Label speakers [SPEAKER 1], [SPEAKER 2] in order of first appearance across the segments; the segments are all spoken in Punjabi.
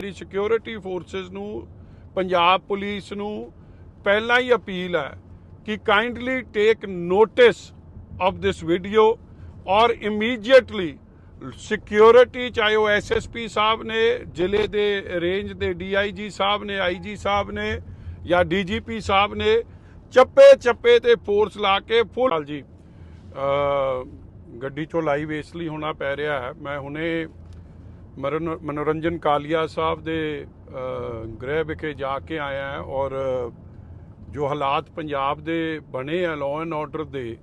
[SPEAKER 1] ਮੇਰੀ ਸਿਕਿਉਰਿਟੀ ਫੋਰਸਸ ਨੂੰ, ਪੰਜਾਬ ਪੁਲਿਸ ਨੂੰ ਪਹਿਲਾਂ ਹੀ ਅਪੀਲ ਹੈ ਕਿ kindly take notice of this video ਔਰ ਇਮੀਡੀਏਟਲੀ ਸਿਕਿਉਰਿਟੀ ਚਾਹੇ ਉਹ ਐਸਐਸਪੀ ਸਾਹਿਬ ਨੇ, ਜ਼ਿਲ੍ਹੇ ਦੇ ਰੇਂਜ ਦੇ ਡੀਆਈਜੀ ਸਾਹਿਬ ਨੇ ਆਈਜੀ ਸਾਹਿਬ ਨੇ ਜਾਂ ਡੀਜੀਪੀ ਸਾਹਿਬ ਨੇ, ਚੱਪੇ ਚੱਪੇ ਤੇ ਫੋਰਸ ਲਾ ਕੇ ਫੁੱਲ ਜੀ ਗੱਡੀ ਚੋਂ ਲਾਈਵ ਇਸ ਲਈ ਹੋਣਾ ਪੈ ਰਿਹਾ ਹੈ। ਮੈਂ ਹੁਣੇ ਮਨੋਰੰਜਨ ਕਾਲੀਆ ਸਾਹਿਬ ਦੇ ਗ੍ਰਹਿ ਵਿਖੇ ਜਾ ਕੇ ਆਇਆ ਹਾਂ ਔਰ ਜੋ ਹਾਲਾਤ ਪੰਜਾਬ ਦੇ ਬਣੇ ਆ ਲਾਅ ਐਂਡ ਆਰਡਰ ਦੇ,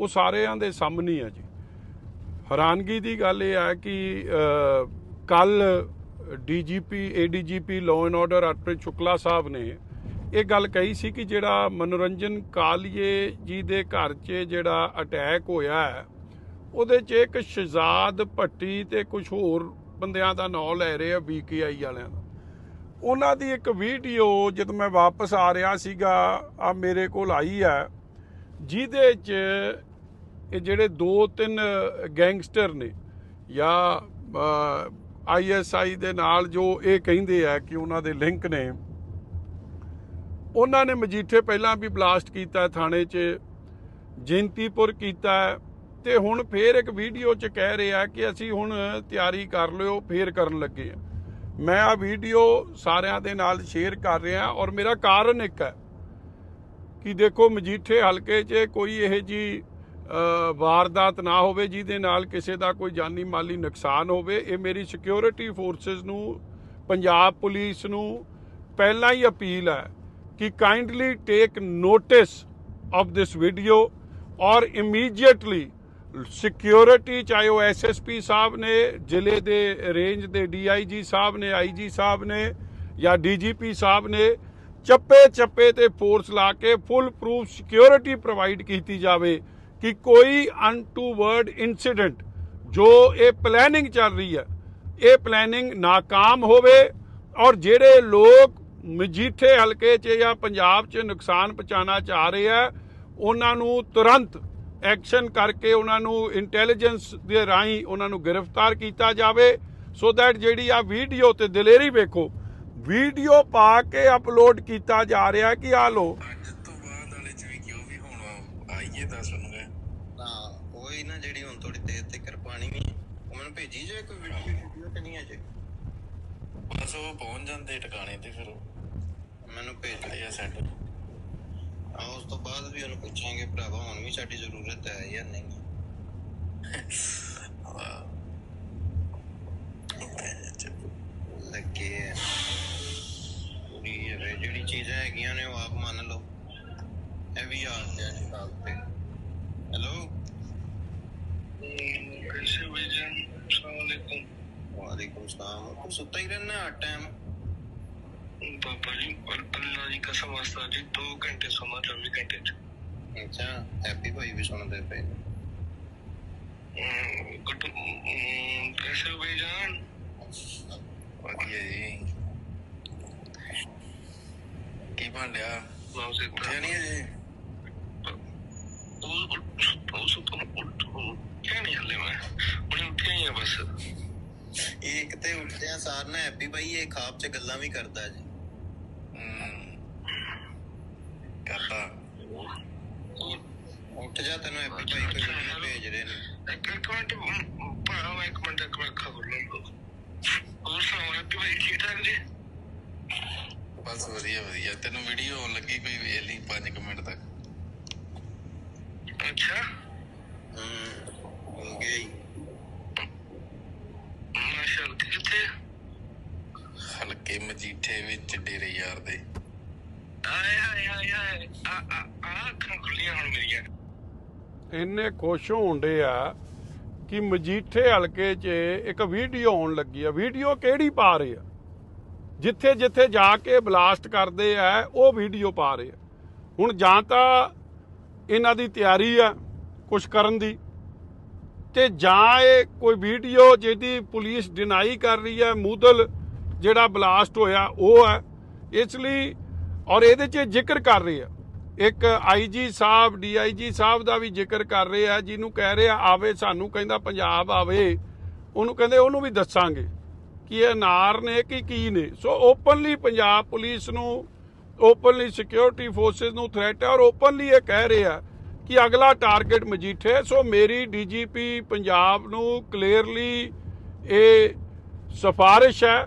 [SPEAKER 1] ਉਹ ਸਾਰਿਆਂ ਦੇ ਸਾਹਮਣੇ ਹੀ ਆ ਜੀ। ਹੈਰਾਨਗੀ ਦੀ ਗੱਲ ਇਹ ਹੈ ਕਿ ਕੱਲ DGP ADGP law and order Arpit Shukla ਸਾਹਿਬ ਨੇ ਇਹ ਗੱਲ ਕਹੀ ਸੀ ਕਿ ਜਿਹੜਾ ਮਨੋਰੰਜਨ ਕਾਲੀਏ ਜੀ ਦੇ ਘਰ 'ਚ ਜਿਹੜਾ ਅਟੈਕ ਹੋਇਆ ਹੈ, ਉਹਦੇ 'ਚ ਇੱਕ ਸ਼ਹਜ਼ਾਦ ਭੱਟੀ ਤੇ ਕੁਝ ਹੋਰ ਬੰਦਿਆਂ ਦਾ ਨਾਂ ਲੈ ਰਹੇ ਆ ਬੀਕੇਆਈ ਵਾਲਿਆਂ ਦਾ। ਉਹਨਾਂ ਦੀ ਇੱਕ ਵੀਡੀਓ ਜਦੋਂ ਮੈਂ ਵਾਪਸ ਆ ਰਿਹਾ ਸੀਗਾ, ਆ ਮੇਰੇ ਕੋਲ ਆਈ ਹੈ ਜਿਹਦੇ 'ਚ ਇਹ ਜਿਹੜੇ ਦੋ ਤਿੰਨ ਗੈਂਗਸਟਰ ਨੇ ਜਾਂ ਆਈਐਸਆਈ ਦੇ ਨਾਲ ਜੋ ਇਹ ਕਹਿੰਦੇ ਆ ਕਿ ਉਹਨਾਂ ਦੇ ਲਿੰਕ ਨੇ, ਉਹਨਾਂ ਨੇ ਮਜੀਠੇ ਪਹਿਲਾਂ ਵੀ ਬਲਾਸਟ ਕੀਤਾ ਥਾਣੇ 'ਚ ਜੈਂਤੀਪੁਰ ਕੀਤਾ ਤੇ ਹੁਣ ਫੇਰ ਇੱਕ ਵੀਡੀਓ 'ਚ ਕਹਿ ਰਿਹਾ ਕਿ ਅਸੀਂ ਹੁਣ ਤਿਆਰੀ ਕਰ ਲਿਓ, ਫੇਰ ਕਰਨ ਲੱਗੇ ਆ। ਮੈਂ ਆ ਵੀਡੀਓ ਸਾਰਿਆਂ ਦੇ ਨਾਲ ਸ਼ੇਅਰ ਕਰ ਰਿਹਾ ਔਰ ਮੇਰਾ ਕਾਰਨ ਇੱਕ ਹੈ ਕਿ ਦੇਖੋ ਮਜੀਠੇ ਹਲਕੇ 'ਚ ਕੋਈ ਇਹ ਜੀ ਵਾਰਦਾਤ ਨਾ ਹੋਵੇ ਜਿਹਦੇ ਨਾਲ ਕਿਸੇ ਦਾ ਕੋਈ ਜਾਨੀ ਮਾਲੀ ਨੁਕਸਾਨ ਹੋਵੇ। ਇਹ ਮੇਰੀ ਸਿਕਿਉਰਿਟੀ ਫੋਰਸਸ ਨੂੰ, ਪੰਜਾਬ ਪੁਲਿਸ ਨੂੰ ਪਹਿਲਾਂ ਹੀ ਅਪੀਲ ਹੈ ਕਿ kindly take notice of this video ਔਰ ਇਮੀਡੀਏਟਲੀ ਸਿਕਿਉਰਿਟੀ, ਚਾਹੇ ਉਹ ਐਸਐਸਪੀ ਸਾਹਿਬ ਨੇ, ਜ਼ਿਲ੍ਹੇ ਦੇ ਰੇਂਜ ਦੇ ਡੀਆਈਜੀ ਸਾਹਿਬ ਨੇ ਆਈਜੀ ਸਾਹਿਬ ਨੇ ਜਾਂ ਡੀਜੀਪੀ ਸਾਹਿਬ ਨੇ ਚੱਪੇ ਚੱਪੇ ਤੇ ਫੋਰਸ ਲਾ ਕੇ ਫੁੱਲ ਪ੍ਰੂਫ ਸਿਕਿਉਰਿਟੀ ਪ੍ਰੋਵਾਈਡ ਕੀਤੀ ਜਾਵੇ ਕਿ ਕੋਈ ਅਨਟੂਵਰਡ ਇਨਸੀਡੈਂਟ ਜੋ ਇਹ ਪਲੈਨਿੰਗ ਚੱਲ ਰਹੀ ਹੈ, ਇਹ ਪਲੈਨਿੰਗ ਨਾਕਾਮ ਹੋਵੇ ਔਰ ਜਿਹੜੇ ਲੋਕ ਮਜੀਠੇ ਹਲਕੇ 'ਚ ਜਾਂ ਪੰਜਾਬ 'ਚ ਨੁਕਸਾਨ ਪਹੁੰਚਾਉਣਾ ਚਾਹ ਰਹੇ ਆ, ਉਹਨਾਂ ਨੂੰ ਤੁਰੰਤ ਐਕਸ਼ਨ ਕਰਕੇ ਉਹਨਾਂ ਨੂੰ ਇੰਟੈਲੀਜੈਂਸ ਦੇ ਰਾਹੀਂ ਉਹਨਾਂ ਨੂੰ ਗ੍ਰਿਫਤਾਰ ਕੀਤਾ ਜਾਵੇ। ਸੋ ਦੈਟ ਜਿਹੜੀ ਆ ਵੀਡੀਓ ਤੇ ਦਲੇਰੀ ਵੇਖੋ ਵੀਡੀਓ ਪਾ ਕੇ ਅਪਲੋਡ ਕੀਤਾ ਜਾ ਰਿਹਾ ਕਿ ਆ ਲੋ
[SPEAKER 2] ਅੱਜ ਤੋਂ ਬਾਅਦ ਵਾਲੇ ਚ ਵੀ ਕਿਉਂ ਵੀ ਹੁਣ ਆਈਏ ਦੱਸ ਸੁਣੂਗੇ
[SPEAKER 3] ਹਾਂ ਕੋਈ ਨਾ ਜਿਹੜੀ ਹੁਣ ਥੋੜੀ ਦੇਰ ਤੱਕ ਪਾਣੀ ਵੀ ਉਹ ਮੈਨੂੰ ਭੇਜੀ ਜੇ ਕੋਈ ਵੀਡੀਓ? ਤੇ ਨਹੀਂ ਅਜੇ।
[SPEAKER 2] ਬਸ ਉਹ ਪਹੁੰਚ ਜਾਂਦੇ ਟਿਕਾਣੇ ਤੇ ਫਿਰ
[SPEAKER 3] ਮੈਨੂੰ ਭੇਜ
[SPEAKER 2] ਇਹ ਆ ਸੈੱਟ
[SPEAKER 3] ਆ ਉਸ ਤੋਂ ਬਾਅਦ ਵੀ ਉਹਨੂੰ ਪੁੱਛਾਂਗੇ ਭਰਾਵਾ ਹੁਣ ਵੀ ਸਾਡੀ ਜ਼ਰੂਰਤ ਹੈ ਜਾਂ ਨਹੀਂ ਲੱਗੇ ਆ। ਪੂਰੀ ਇਹ ਜਿਹੜੀ ਚੀਜ਼ਾਂ ਹੈਗੀਆਂ ਨੇ ਉਹ ਆਪ ਮੰਨ ਲਓ ਇਹ ਵੀ ਆ ਗਿਆ ਜੀ ਹਾਲ ਤੇ ਹੈਲੋ
[SPEAKER 2] कैसे भेजन सलामकुम
[SPEAKER 3] ਵਾਲੇਕੁਮ ਸਲਾਮ ਤੂੰ ਸੁੱਤਾ ਹੀ ਰਹਿਣਾ ਹਰ ਟਾਈਮ
[SPEAKER 2] पापा जी और अल्लाह की कसम वास्ता जी दो घंटे सोना चौबीस घंटे च
[SPEAKER 3] ਅੱਛਾ ਹੈਪੀ ਭਾਈ ਵੀ ਸੁਣਦੇ ਪਏ ਨੇ।
[SPEAKER 2] गुड कैसे हो भाईजान ਵਧੀਆ ਜੀ ਕੀ ਬਣ ਰਿਹਾ ਨਾਮ ਸੇ ਉੱਠਿਆ ਨਹੀਂ ਅਜੇ ਉਹ ਉਹ ਸੁੱਤ ਉੱਠ ਕਿਆ ਨਹੀਂ ਹਲੇ ਮੈਂ ਉਹਨੇ ਉੱਠਿਆ ਹੀ ਆ ਬਸ
[SPEAKER 3] ਇਹ ਕਿਤੇ ਉੱਠਦਿਆਂ ਸਾਰ ਨਾ ਹੈਪੀ ਭਾਈ ਇਹ ਖਾਬ 'ਚ ਗੱਲਾਂ ਵੀ ਕਰਦਾ ਜੀ
[SPEAKER 2] ਕਰਦਾ।
[SPEAKER 3] ਉੱਠ ਜਾ ਤੈਨੂੰ ਹੈਪੀ ਭਾਈ ਕੋਈ ਵੀਡੀਓ ਭੇਜ ਰਹੇ ਨੇ
[SPEAKER 2] ਇੱਕ ਇੱਕ ਮਿੰਟ ਭਾੜਾ ਮੈਂ ਇੱਕ ਮਿੰਟ ਇੱਕ ਮਿੰਟ ਖਬਰ ਲੈ ਲਓ। ਹੋਰ ਸੁਣਾਓ ਹੈਪੀ ਭਾਈ ਠੀਕ ਠਾਕ ਜੀ? ਬਸ ਵਧੀਆ ਵਧੀਆ। ਤੈਨੂੰ ਵੀਡੀਓ ਆਉਣ ਲੱਗੀ ਕੋਈ ਵੇਖ ਲਈ 5 ਮਿੰਟ ਤੱਕ? ਅੱਛਾ।
[SPEAKER 3] ਹੂੰ ਹੋ ਗਿਆ
[SPEAKER 2] ਮਜੀਠੇ ਵਿੱਚ ਡੇਰੇ ਯਾਰ ਦੇ। ਆਏ ਹਾਏ ਹਾਏ ਹਾਏ। ਆ ਆ ਆ ਅੱਖਾਂ ਖੁੱਲੀਆਂ ਹੁਣ ਮੇਰੀਆਂ।
[SPEAKER 1] ਇੰਨੇ ਖੁਸ਼ ਹੋਣਦੇ ਆ ਕਿ ਮਜੀਠੇ ਹਲਕੇ 'ਚ ਇੱਕ ਵੀਡੀਓ ਆਉਣ ਲੱਗੀ ਆ। ਵੀਡੀਓ ਕਿਹੜੀ ਪਾ ਰਹੇ ਆ? ਜਿੱਥੇ ਜਿੱਥੇ ਜਾ ਕੇ ਬਲਾਸਟ ਕਰਦੇ ਆ ਉਹ ਵੀਡੀਓ ਪਾ ਰਹੇ ਆ। ਹੁਣ ਜਾਂ ਤਾਂ ਇਹਨਾਂ ਦੀ ਤਿਆਰੀ ਆ ਕੁਝ ਕਰਨ ਦੀ ਤੇ ਜਾਂ ਇਹ ਕੋਈ ਵੀਡੀਓ ਜਿਹਦੀ ਪੁਲਿਸ ਡਿਨਾਈ ਕਰ ਰਹੀ ਹੈ ਮੂਦਲ ਜਿਹੜਾ ਬਲਾਸਟ ਹੋਇਆ ਉਹ ਹੈ। ਇਸ ਲਈ ਔਰ ਇਹਦੇ 'ਚ ਜ਼ਿਕਰ ਕਰ ਰਹੇ ਆ ਇੱਕ ਆਈਜੀ ਸਾਹਿਬ ਡੀਆਈਜੀ ਸਾਹਿਬ ਦਾ ਵੀ ਜ਼ਿਕਰ ਕਰ ਰਹੇ ਆ, ਜਿਹਨੂੰ ਕਹਿ ਰਿਹਾ ਆਵੇ, ਸਾਨੂੰ ਕਹਿੰਦਾ ਪੰਜਾਬ ਆਵੇ। ਉਹਨੂੰ ਕਹਿੰਦੇ, ਉਹਨੂੰ ਵੀ ਦੱਸਾਂਗੇ ਕਿ ਇਹ ਅਨਾਰ ਨੇ ਕਿ ਕੀ ਨੇ। ਸੋ ਓਪਨਲੀ ਪੰਜਾਬ ਪੁਲਿਸ ਨੂੰ ਓਪਨਲੀ ਸਿਕਿਉਰਿਟੀ ਫੋਰਸਸ ਨੂੰ ਥ੍ਰੈਟ ਹੈ ਔਰ ਓਪਨਲੀ ਇਹ ਕਹਿ ਰਿਹਾ ਕਿ ਅਗਲਾ ਟਾਰਗੇਟ ਮਜੀਠੇ ਸੋ ਮੇਰੀ ਡੀਜੀਪੀ ਪੰਜਾਬ ਨੂੰ ਕਲੀਅਰਲੀ ਇਹ ਸਿਫਾਰਿਸ਼ ਹੈ।